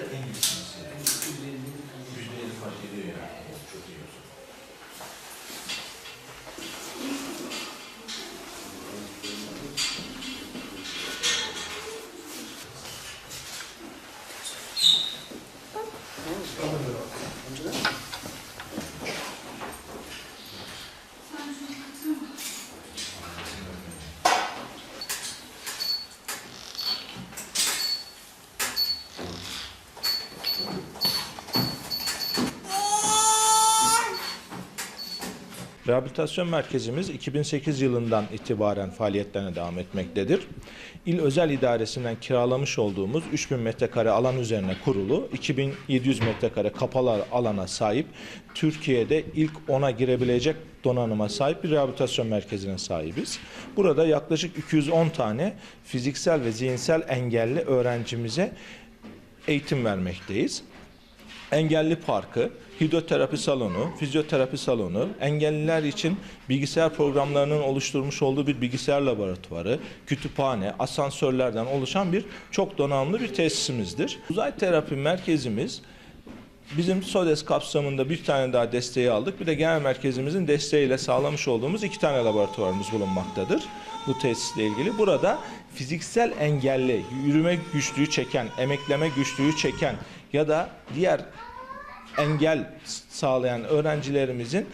de en iyisi mesela. Yüzde elli fark ediyor yani. Çok iyi olsun. Tamam. Rehabilitasyon merkezimiz 2008 yılından itibaren faaliyetlerine devam etmektedir. İl Özel İdaresi'nden kiralamış olduğumuz 3000 metrekare alan üzerine kurulu, 2700 metrekare kapalı alana sahip, Türkiye'de ilk ona girebilecek donanıma sahip bir rehabilitasyon merkezine sahibiz. Burada yaklaşık 210 tane fiziksel ve zihinsel engelli öğrencimize eğitim vermekteyiz. Engelli parkı, hidroterapi salonu, fizyoterapi salonu, engelliler için bilgisayar programlarının oluşturmuş olduğu bir bilgisayar laboratuvarı, kütüphane, asansörlerden oluşan bir çok donanımlı bir tesisimizdir. Uzay terapi merkezimiz bizim SODES kapsamında bir tane daha desteği aldık. Bir de genel merkezimizin desteğiyle sağlamış olduğumuz iki tane laboratuvarımız bulunmaktadır bu tesisle ilgili. Burada fiziksel engelli, yürüme güçlüğü çeken, emekleme güçlüğü çeken ya da diğer engel sağlayan öğrencilerimizin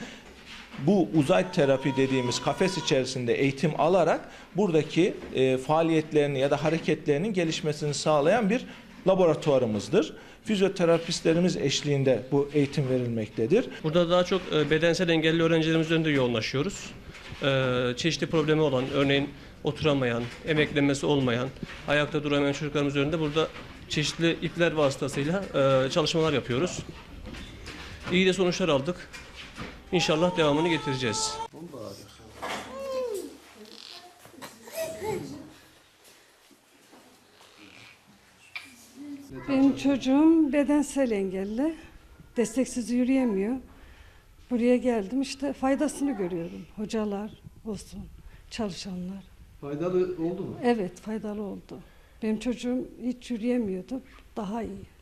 bu uzay terapi dediğimiz kafes içerisinde eğitim alarak buradaki e, faaliyetlerini ya da hareketlerinin gelişmesini sağlayan bir laboratuvarımızdır. Fizyoterapistlerimiz eşliğinde bu eğitim verilmektedir. Burada daha çok e, bedensel engelli öğrencilerimiz önünde yoğunlaşıyoruz. E, Çeşitli problemi olan, örneğin oturamayan, emeklemesi olmayan, ayakta duramayan çocuklarımız önünde burada çeşitli ipler vasıtasıyla e, çalışmalar yapıyoruz. İyi de sonuçlar aldık. İnşallah devamını getireceğiz. Benim çocuğum bedensel engelli. Desteksiz yürüyemiyor. Buraya geldim işte faydasını görüyorum. Hocalar olsun, çalışanlar. Faydalı oldu mu? Evet faydalı oldu. Benim çocuğum hiç yürüyemiyordu. Daha iyi.